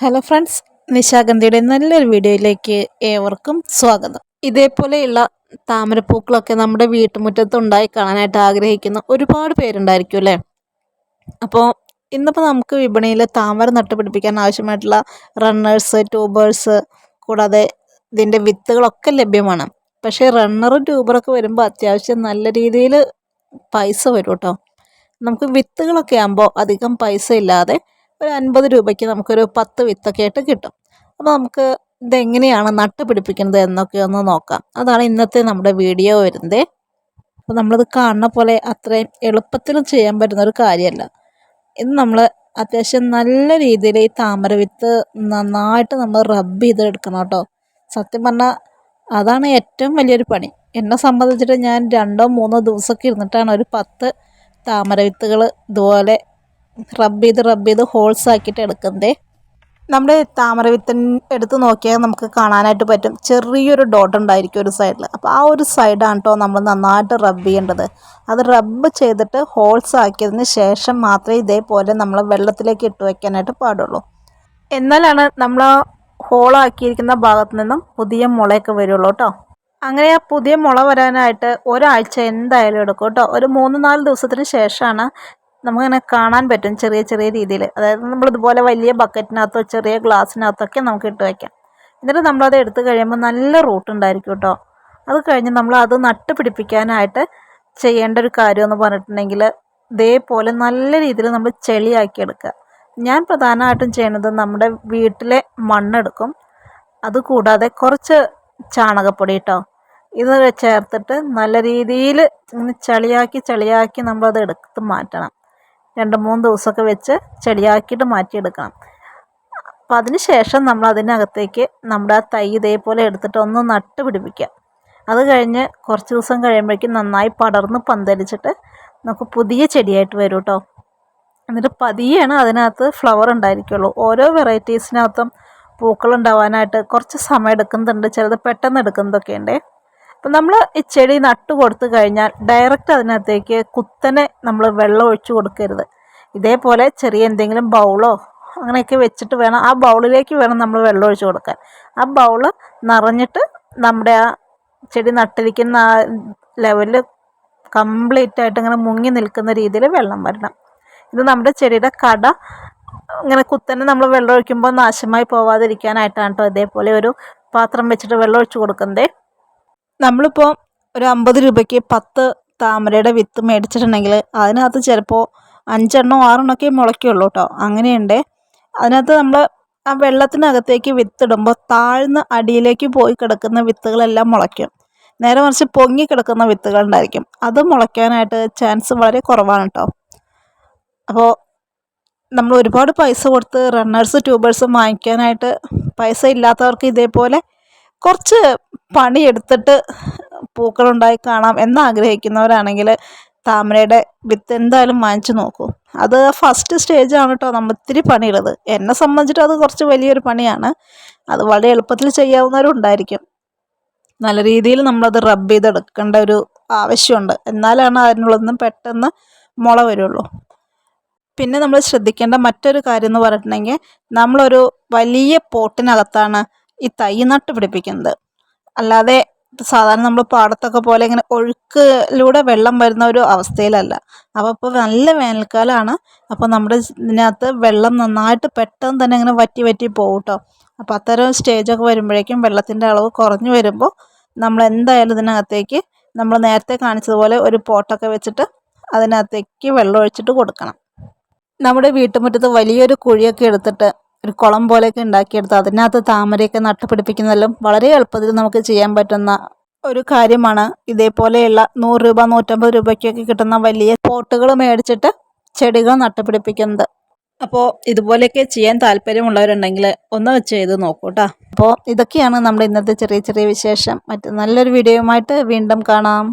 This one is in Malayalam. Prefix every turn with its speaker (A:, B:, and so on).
A: ഹലോ ഫ്രണ്ട്സ് നിശാഗന്ധിയുടെ നല്ലൊരു വീഡിയോയിലേക്ക് ഏവർക്കും സ്വാഗതം. ഇതേപോലെയുള്ള താമരപ്പൂക്കളൊക്കെ നമ്മുടെ വീട്ടുമുറ്റത്ത് ഉണ്ടായി കാണാനായിട്ട് ആഗ്രഹിക്കുന്ന ഒരുപാട് പേരുണ്ടായിരിക്കും അല്ലേ? അപ്പോൾ ഇന്നിപ്പോൾ നമുക്ക് വിപണിയിൽ താമര നട്ടുപിടിപ്പിക്കാൻ ആവശ്യമായിട്ടുള്ള റണ്ണേഴ്സ് ട്യൂബേഴ്സ് കൂടാതെ ഇതിന്റെ വിത്തുകളൊക്കെ ലഭ്യമാണ്. പക്ഷേ റണ്ണറും ട്യൂബറൊക്കെ വരുമ്പോൾ അത്യാവശ്യം നല്ല രീതിയിൽ പൈസ വരും കേട്ടോ. നമുക്ക് വിത്തുകളൊക്കെ ആകുമ്പോൾ അധികം പൈസ ഇല്ലാതെ ഒരു അൻപത് രൂപയ്ക്ക് നമുക്കൊരു പത്ത് വിത്തൊക്കെ ആയിട്ട് കിട്ടും. അപ്പോൾ നമുക്ക് ഇതെങ്ങനെയാണ് നട്ടുപിടിപ്പിക്കുന്നത് എന്നൊക്കെ ഒന്ന് നോക്കാം. അതാണ് ഇന്നത്തെ നമ്മുടെ വീഡിയോ വരുന്നത്. അപ്പോൾ നമ്മളത് കാണുന്ന പോലെ അത്രയും എളുപ്പത്തിൽ ചെയ്യാൻ പറ്റുന്ന ഒരു കാര്യമല്ല. ഇത് നമ്മൾ അത്യാവശ്യം നല്ല രീതിയിൽ ഈ താമര വിത്ത് നന്നായിട്ട് നമ്മൾ റബ്ബ് ചെയ്തെടുക്കണം കേട്ടോ. സത്യം പറഞ്ഞാൽ അതാണ് ഏറ്റവും വലിയൊരു പണി. എന്നെ സംബന്ധിച്ചിട്ട് ഞാൻ രണ്ടോ മൂന്നോ ദിവസമൊക്കെ ഇരുന്നിട്ടാണ് ഒരു പത്ത് താമര വിത്തുകൾ ഇതുപോലെ റബ്ബ് ചെയ്ത് റബ്ബ് ചെയ്ത് ഹോൾസ് ആക്കിയിട്ട് എടുക്കുന്നത്. നമ്മുടെ താമര വിത്തൻ എടുത്ത് നോക്കിയാൽ നമുക്ക് കാണാനായിട്ട് പറ്റും. ചെറിയൊരു ഡോട്ട് ഉണ്ടായിരിക്കും ഒരു സൈഡിൽ അപ്പോൾ ആ ഒരു സൈഡാണ് കേട്ടോ നമ്മൾ നന്നായിട്ട് റബ്ബ് ചെയ്യേണ്ടത്. അത് റബ്ബ് ചെയ്തിട്ട് ഹോൾസ് ആക്കിയതിന് ശേഷം മാത്രമേ ഇതേപോലെ നമ്മൾ വെള്ളത്തിലേക്ക് ഇട്ട് വയ്ക്കാനായിട്ട് പാടുള്ളൂ. എന്നാലാണ് നമ്മൾ ആ ഹോളാക്കിയിരിക്കുന്ന ഭാഗത്ത് നിന്നും പുതിയ മുളയൊക്കെ വരുള്ളൂ കേട്ടോ അങ്ങനെ ആ പുതിയ മുള വരാനായിട്ട് ഒരാഴ്ച എന്തായാലും എടുക്കും കേട്ടോ ഒരു മൂന്ന് നാല് ദിവസത്തിന് ശേഷമാണ് നമുക്കങ്ങനെ കാണാൻ പറ്റും ചെറിയ ചെറിയ രീതിയിൽ. അതായത് നമ്മളിതുപോലെ വലിയ ബക്കറ്റിനകത്തോ ചെറിയ ഗ്ലാസ്സിനകത്തൊക്കെ നമുക്ക് ഇട്ട് വയ്ക്കാം എന്നിട്ട് നമ്മളത് എടുത്തു കഴിയുമ്പോൾ നല്ല റൂട്ട് ഉണ്ടായിരിക്കും കേട്ടോ. അത് കഴിഞ്ഞ് നമ്മൾ അത് നട്ട് പിടിപ്പിക്കാനായിട്ട് ചെയ്യേണ്ട ഒരു കാര്യം എന്ന് പറഞ്ഞിട്ടുണ്ടെങ്കിൽ ഇതേപോലെ നല്ല രീതിയിൽ നമ്മൾ ചെളിയാക്കി എടുക്കുക. ഞാൻ പ്രധാനമായിട്ടും ചെയ്യുന്നത് നമ്മുടെ വീട്ടിലെ മണ്ണെടുക്കും. അതുകൂടാതെ കുറച്ച് ചാണകപ്പൊടി കേട്ടോ. ഇത് ചേർത്തിട്ട് നല്ല രീതിയിൽ ചളിയാക്കി ചളിയാക്കി നമ്മളത് എടുത്ത് മാറ്റണം. രണ്ട് മൂന്ന് ദിവസമൊക്കെ വെച്ച് ചെടിയാക്കിയിട്ട് മാറ്റിയെടുക്കണം. അപ്പോൾ അതിന് ശേഷം നമ്മൾ അതിനകത്തേക്ക് നമ്മുടെ ആ തൈ ഇതേപോലെ എടുത്തിട്ട് ഒന്ന് നട്ട് പിടിപ്പിക്കുക. അത് കഴിഞ്ഞ് കുറച്ച് ദിവസം കഴിയുമ്പോഴേക്കും നന്നായി പടർന്ന് പന്തലിച്ചിട്ട് നമുക്ക് പുതിയ ചെടിയായിട്ട് വരും കേട്ടോ എന്നിട്ട് പതിയാണ് അതിനകത്ത് ഫ്ലവർ ഉണ്ടായിരിക്കുള്ളൂ. ഓരോ വെറൈറ്റീസിനകത്തും പൂക്കൾ ഉണ്ടാവാനായിട്ട് കുറച്ച് സമയം എടുക്കുന്നുണ്ട്. ചിലത് പെട്ടെന്ന് എടുക്കുന്നതൊക്കെ ഉണ്ട്. അപ്പം നമ്മൾ ഈ ചെടി നട്ട് കൊടുത്തു കഴിഞ്ഞാൽ ഡയറക്റ്റ് അതിനകത്തേക്ക് കുത്തനെ നമ്മൾ വെള്ളം ഒഴിച്ചു കൊടുക്കരുത്. ഇതേപോലെ ചെറിയ എന്തെങ്കിലും ബൗളോ അങ്ങനെയൊക്കെ വെച്ചിട്ട് വേണം ആ ബൗളിലേക്ക് വേണം നമ്മൾ വെള്ളം ഒഴിച്ചു കൊടുക്കാൻ. ആ ബൗൾ നിറഞ്ഞിട്ട് നമ്മുടെ ആ ചെടി നട്ടിരിക്കുന്ന ആ ലെവലിൽ കംപ്ലീറ്റ് ആയിട്ട് ഇങ്ങനെ മുങ്ങി നിൽക്കുന്ന രീതിയിൽ വെള്ളം വരണം. ഇത് നമ്മുടെ ചെടിയുടെ കട. ഇങ്ങനെ കുത്തനെ നമ്മൾ വെള്ളം ഒഴിക്കുമ്പോൾ നാശമായി പോവാതിരിക്കാനായിട്ടാണ് കേട്ടോ ഇതേപോലെ ഒരു പാത്രം വെച്ചിട്ട് വെള്ളം ഒഴിച്ചു കൊടുക്കുന്നത് നമ്മളിപ്പോൾ ഒരു അമ്പത് രൂപയ്ക്ക് പത്ത് താമരയുടെ വിത്ത് മേടിച്ചിട്ടുണ്ടെങ്കിൽ അതിനകത്ത് ചിലപ്പോൾ അഞ്ചെണ്ണോ ആറെണ്ണോ ഒക്കെ മുളയ്ക്കുള്ളൂ കേട്ടോ അങ്ങനെയുണ്ട്. അതിനകത്ത് നമ്മൾ ആ വെള്ളത്തിനകത്തേക്ക് വിത്തിടുമ്പോൾ താഴ്ന്ന അടിയിലേക്ക് പോയി കിടക്കുന്ന വിത്തുകളെല്ലാം മുളയ്ക്കും. നേരെ മറിച്ച് പൊങ്ങി കിടക്കുന്ന വിത്തുകൾ ഉണ്ടായിരിക്കും അത് മുളയ്ക്കാനായിട്ട് ചാൻസ് വളരെ കുറവാണ് കേട്ടോ അപ്പോൾ നമ്മൾ ഒരുപാട് പൈസ കൊടുത്ത് റണ്ണേഴ്സ് ട്യൂബേഴ്സും വാങ്ങിക്കാനായിട്ട് പൈസ ഇല്ലാത്തവർക്ക് ഇതേപോലെ കുറച്ച് പണിയെടുത്തിട്ട് പൂക്കളുണ്ടായി കാണാം എന്നാഗ്രഹിക്കുന്നവരാണെങ്കിൽ താമരയുടെ വിത്ത് എന്തായാലും വാങ്ങിച്ചു നോക്കൂ. അത് ഫസ്റ്റ് സ്റ്റേജ് സ്റ്റേജാണ് കേട്ടോ നമ്മൾ ഇത്തിരി പണിയുള്ളത് എന്നെ സംബന്ധിച്ചിട്ട് അത് കുറച്ച് വലിയൊരു പണിയാണ്. അത് വളരെ എളുപ്പത്തിൽ ചെയ്യാവുന്നവരും ഉണ്ടായിരിക്കും നല്ല രീതിയിൽ നമ്മളത് റബ്ബ് ചെയ്തെടുക്കേണ്ട ഒരു ആവശ്യമുണ്ട്. എന്നാലാണ് അതിനുള്ളതൊന്നും പെട്ടെന്ന് മുള വരുള്ളൂ. പിന്നെ നമ്മൾ ശ്രദ്ധിക്കേണ്ട മറ്റൊരു കാര്യം എന്ന് പറഞ്ഞിട്ടുണ്ടെങ്കിൽ നമ്മളൊരു വലിയ പോട്ടിനകത്താണ് ഈ തൈ നട്ട് പിടിപ്പിക്കുന്നത് അല്ലാതെ സാധാരണ നമ്മൾ പാടത്തൊക്കെ പോലെ ഇങ്ങനെ ഒഴുക്കിലൂടെ വെള്ളം വരുന്ന ഒരു അവസ്ഥയിലല്ല. അപ്പോൾ ഇപ്പോൾ നല്ല വേനൽക്കാലമാണ് അപ്പോൾ നമ്മുടെ ഇതിനകത്ത് വെള്ളം നന്നായിട്ട് പെട്ടെന്ന് തന്നെ ഇങ്ങനെ വറ്റി വറ്റി പോകും കേട്ടോ അപ്പോൾ അത്തരം സ്റ്റേജൊക്കെ വരുമ്പോഴേക്കും വെള്ളത്തിന്റെ അളവ് കുറഞ്ഞു വരുമ്പോൾ നമ്മൾ എന്തായാലും ഇതിനകത്തേക്ക് നമ്മൾ നേരത്തെ കാണിച്ചതുപോലെ ഒരു പോട്ടൊക്കെ വെച്ചിട്ട് അതിനകത്തേക്ക് വെള്ളം ഒഴിച്ചിട്ട് കൊടുക്കണം. നമ്മുടെ വീട്ടുമുറ്റത്ത് വലിയൊരു കുഴിയൊക്കെ എടുത്തിട്ട് ഒരു കുളം പോലെയൊക്കെ ഉണ്ടാക്കിയെടുത്ത് അതിനകത്ത് താമരയൊക്കെ നട്ടുപിടിപ്പിക്കുന്നതെല്ലാം വളരെ എളുപ്പത്തിൽ നമുക്ക് ചെയ്യാൻ പറ്റുന്ന ഒരു കാര്യമാണ്. ഇതേപോലെയുള്ള നൂറ് രൂപ നൂറ്റമ്പത് രൂപയ്ക്കൊക്കെ കിട്ടുന്ന വലിയ പോട്ടുകൾ മേടിച്ചിട്ട് ചെടികൾ നട്ടുപിടിപ്പിക്കുന്നത് അപ്പോൾ ഇതുപോലെയൊക്കെ ചെയ്യാൻ താല്പര്യമുള്ളവരുണ്ടെങ്കിൽ ഒന്ന് ചെയ്ത് നോക്കൂ കേട്ടോ അപ്പോൾ ഇതൊക്കെയാണ് നമ്മുടെ ഇന്നത്തെ ചെറിയ ചെറിയ വിശേഷം. മറ്റ് നല്ലൊരു വീഡിയോയുമായിട്ട് വീണ്ടും കാണാം.